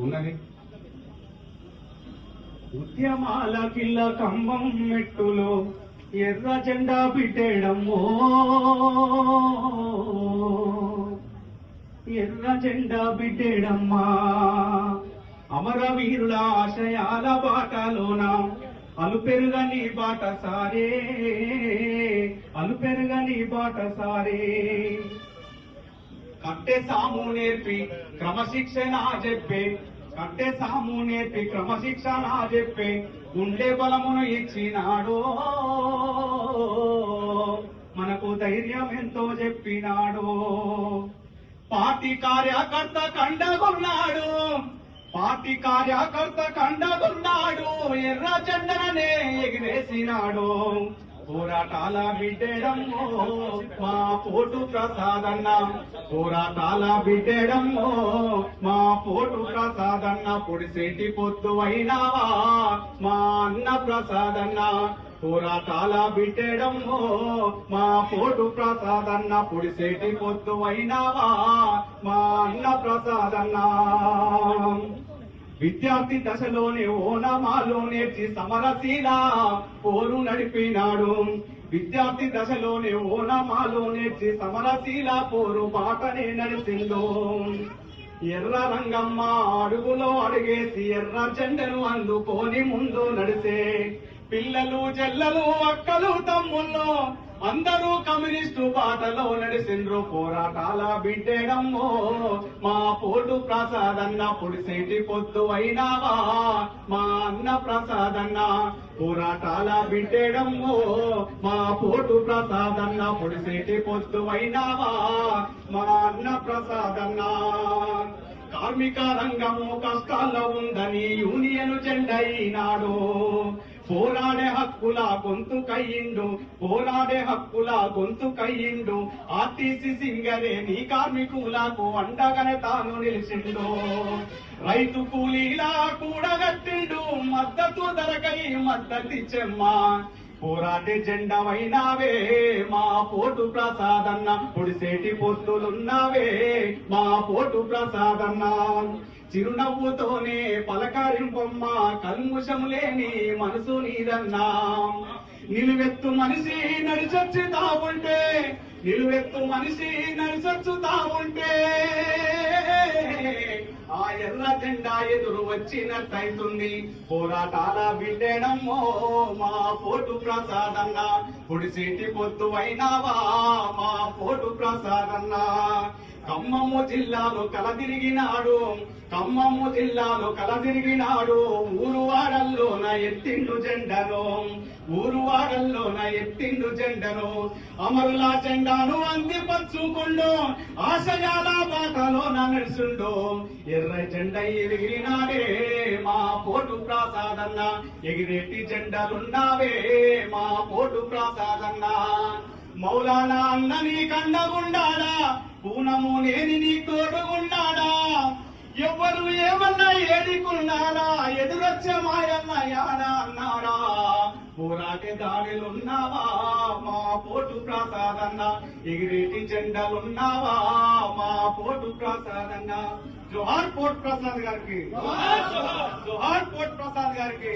ఉన్నది. ఉద్యమాల కిల్ల కంబం మెట్టులో ఎర్ర జెండా బిడ్డేడమ్మో ఎర్ర జెండా బిడ్డేడమ్మా అమరవీరుల ఆశయాల బాటలోన అలుపెరుగని బాట సారే. అలుపెరుగని బాట సారే. కట్టె సాము నేర్పి క్రమశిక్షణ చెప్పే. కట్టె సాము నేర్పి క్రమశిక్షణ చెప్పే. గుండె బలమును ఇచ్చినాడు. మనకు ధైర్యం ఎంతో చెప్పినాడో. పార్టీ కార్యకర్త కండగున్నాడు. పార్టీ కార్యకర్త కండగున్నాడు. ఎర్ర జెండననే ఎగిరేసినాడు. పోరాటాల బిడ్డేడమ్మో మా పోటు ప్రసాదన్న పోరాటాల బిడ్డేడమ్మో మా పోటు ప్రసాదన్న పొడిసేటి పొద్దు అయినావా? మా అన్న ప్రసాదన్న పోరాటాల బిడ్డేడమ్మో మా పోటు ప్రసాదన్న పొడిసేటి పొద్దు అయినావా? మా అన్న ప్రసాదన్న. విద్యార్థి దశలోనే ఓనామాలో నేర్చి సమరశీల పోరు నడిపినాడు. విద్యార్థి దశలోనే ఓనామాలో నేర్చి సమరశీల పోరు బాటనే నడిచిందో ఎర్ర రంగమ్మ అడుగులో అడిగేసి ఎర్ర జెండను అందుకొని ముందు నడిసే. పిల్లలు జల్లలు అక్కలు తమ్ముళ్ళు అందరూ కమ్యూనిస్టు బాటలో నడిసిండ్రు పోరాటాల బిడ్డేడమ్మో. మా పోటు ప్రసాదన్న పొడిసేటి పొద్దు అయినావా? మా అన్న ప్రసాదన్న పోరాటాల బిడ్డేడమ్మో. మా పోటు ప్రసాదన్న పొడిసేటి పొద్దు అయినావా? మా అన్న ప్రసాదన్న కార్మిక రంగము కష్టాల్లో ఉందని యూనియన్ జెండా పోరాడే హక్కుల గొంతు కయ్యిండు పోరాడే హక్కుల గొంతు కయ్యిండు. ఆర్టీసీ సింగరే నీ కార్మికులకు అండగానే తాను నిలిచిండు. రైతు కూలీలా కూడగట్టిండు మద్దతు ధరకై మద్దతిచ్చమ్మా. పోరాటే జెండవైనావే మా పోటు ప్రసాదన్న పొడిసేటి పొత్తులున్నావే మా పోటు ప్రసాదన్న. చిరునవ్వుతోనే పలకరింపమ్మ కల్ముషం లేని మనసు నీదన్నా. నిలువెత్తు మనిషి నడిచొచ్చి తాగుంటే నిలువెత్తు మనిషి నడిచొచ్చుతా ఉంటే ఆ ఎర్ర జెండా ఎదురు వచ్చినట్టయితుంది. పోరాటాల బిడ్డేనమ్మో మా పోటు ప్రసాదన్న పొడిసేటి పొత్తు అయినావా మా పోటు ప్రసాదన్న ఖమ్మము జిల్లాలో కలదిరిగినాడు. ఖమ్మము జిల్లాలో కలదిరిగినాడు. ఊరు వాడల్లోన ఎత్తిండు జెండను. ఊరు వాడల్లోన ఎత్తిండు జెండను. అమరుల జెండాను అందిపచ్చుకుండు ఆశయాల బాటలోన నడుచుండు. ఎర్ర జెండ ఎగిరినాడే మా పోటు ప్రసాదన్న. ఎగిరెట్టి జెండలున్నావే మా పోటు ప్రసాదన్న. మౌలానా అన్న నీ కండగుండాడా పూనము నేని నీ తోడుగుండాడా ఎవ్వరు ఏమన్నా ఏడికున్నాడా ఎదురొచ్చే మాయన్న యాడా అన్నాడా? పోరాటే దాడిలున్నావా మా పోటు ప్రసాదన్న ఎగిరేటి జెండలున్నావా? మా పోటు ప్రసాదన్న జోహార్ పోర్ట్ ప్రసాద్ గారికి. జోహార్ పోర్ట్ ప్రసాద్ గారికి.